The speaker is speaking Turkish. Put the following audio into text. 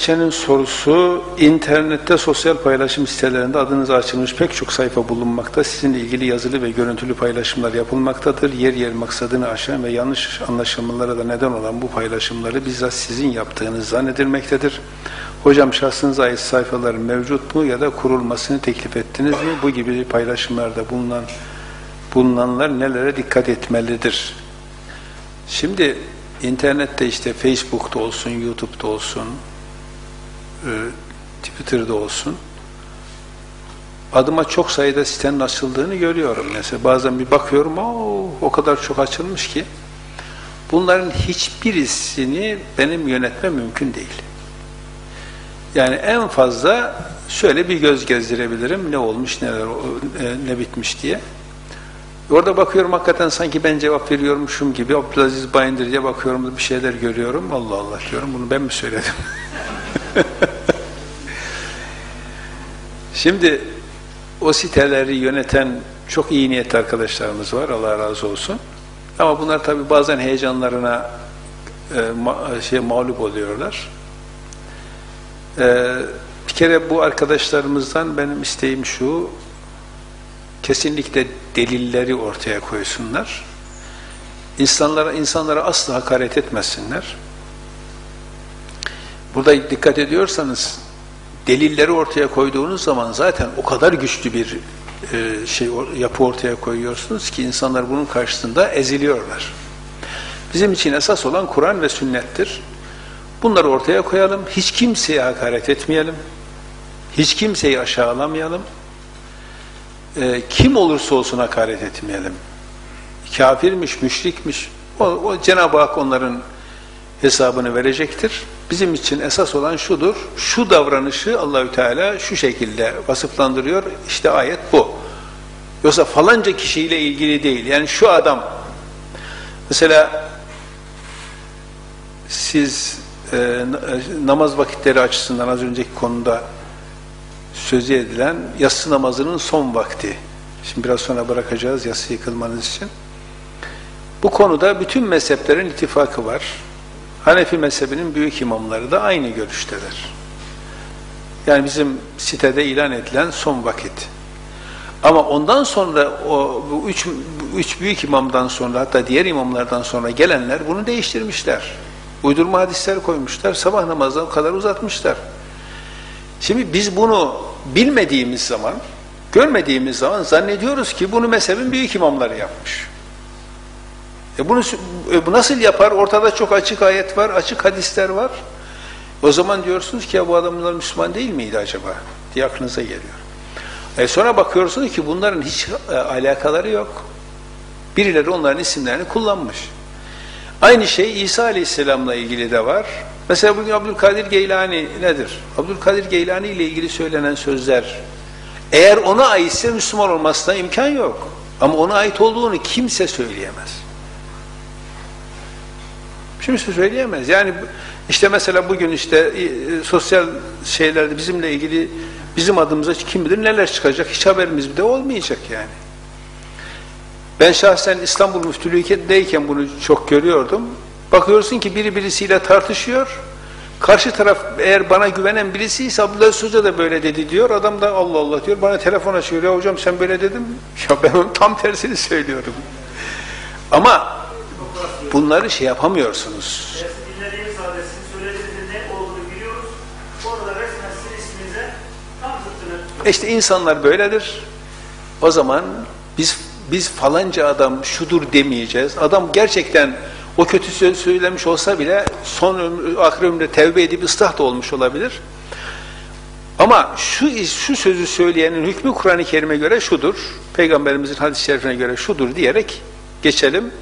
Geçenin sorusu, internette sosyal paylaşım sitelerinde adınız açılmış pek çok sayfa bulunmakta. Sizinle ilgili yazılı ve görüntülü paylaşımlar yapılmaktadır. Yer yer maksadını aşan ve yanlış anlaşılmalara da neden olan bu paylaşımları bizzat sizin yaptığınız zannedilmektedir. Hocam şahsınıza ait sayfaların mevcut mu ya da kurulmasını teklif ettiniz mi? Bu gibi paylaşımlarda bulunan bulunanlar nelere dikkat etmelidir? Şimdi internette işte Facebook'ta olsun, YouTube'da olsun, Twitter'da olsun adıma çok sayıda sitenin açıldığını görüyorum. Mesela bazen bir bakıyorum o o kadar çok açılmış ki bunların hiçbirisini benim yönetme mümkün değil. Yani en fazla şöyle bir göz gezdirebilirim ne olmuş neler ne bitmiş diye. Orada bakıyorum hakikaten sanki ben cevap veriyormuşum gibi Abdülaziz Bayındır'ya bakıyorum bir şeyler görüyorum. Allah Allah diyorum bunu ben mi söyledim? Şimdi o siteleri yöneten çok iyi niyetli arkadaşlarımız var. Allah razı olsun. Ama bunlar tabi bazen heyecanlarına e, ma, şey mağlup oluyorlar. E, bir kere bu arkadaşlarımızdan benim isteğim şu kesinlikle delilleri ortaya koysunlar. İnsanlara insanlara asla hakaret etmesinler. Burada dikkat ediyorsanız delilleri ortaya koyduğunuz zaman zaten o kadar güçlü bir e, şey yapı ortaya koyuyorsunuz ki insanlar bunun karşısında eziliyorlar. Bizim için esas olan Kur'an ve sünnettir. Bunları ortaya koyalım. Hiç kimseye hakaret etmeyelim. Hiç kimseyi aşağılamayalım. E, kim olursa olsun hakaret etmeyelim. Kafirmiş, müşrikmiş. O, o Cenab-ı Hak onların hesabını verecektir. Bizim için esas olan şudur. Şu davranışı Allahü Teala şu şekilde vasıflandırıyor. İşte ayet bu. Yoksa falanca kişiyle ilgili değil. Yani şu adam mesela siz e, namaz vakitleri açısından az önceki konuda sözü edilen yatsı namazının son vakti. Şimdi biraz sonra bırakacağız yatsı yıkılmanız için. Bu konuda bütün mezheplerin ittifakı var. Hanefi mezhebinin büyük imamları da aynı görüşteler. Yani bizim sitede ilan edilen son vakit. Ama ondan sonra o bu üç, bu üç büyük imamdan sonra hatta diğer imamlardan sonra gelenler bunu değiştirmişler. Uydurma hadisler koymuşlar. Sabah namazını o kadar uzatmışlar. Şimdi biz bunu bilmediğimiz zaman, görmediğimiz zaman zannediyoruz ki bunu mezhebin büyük imamları yapmış. E bunu e nasıl yapar? Ortada çok açık ayet var, açık hadisler var. O zaman diyorsunuz ki ya bu adamlar Müslüman değil miydi acaba? diye aklınıza geliyor. E sonra bakıyorsunuz ki bunların hiç e, alakaları yok. Birileri onların isimlerini kullanmış. Aynı şey İsa Aleyhisselam'la ilgili de var. Mesela bugün Abdülkadir Geylani nedir? Abdülkadir Geylani ile ilgili söylenen sözler eğer ona aitse Müslüman olmasına imkan yok. Ama ona ait olduğunu kimse söyleyemez. Kimse söyleyemez. Yani işte mesela bugün işte e, sosyal şeylerde bizimle ilgili bizim adımıza kim bilir neler çıkacak hiç haberimiz de olmayacak yani. Ben şahsen İstanbul Müftülüğü'ndeyken bunu çok görüyordum. Bakıyorsun ki biri birisiyle tartışıyor. Karşı taraf eğer bana güvenen birisi ise Abdullah Hoca da böyle dedi diyor. Adam da Allah Allah diyor. Bana telefon açıyor. Ya hocam sen böyle dedim. Ya ben onun tam tersini söylüyorum. Ama bunları şey yapamıyorsunuz. İşte insanlar böyledir. O zaman biz biz falanca adam şudur demeyeceğiz. Adam gerçekten o kötü söz söylemiş olsa bile son ömrü, ahir ömrü tevbe edip ıslah da olmuş olabilir. Ama şu şu sözü söyleyenin hükmü Kur'an-ı Kerim'e göre şudur. Peygamberimizin hadis-i şerifine göre şudur diyerek geçelim.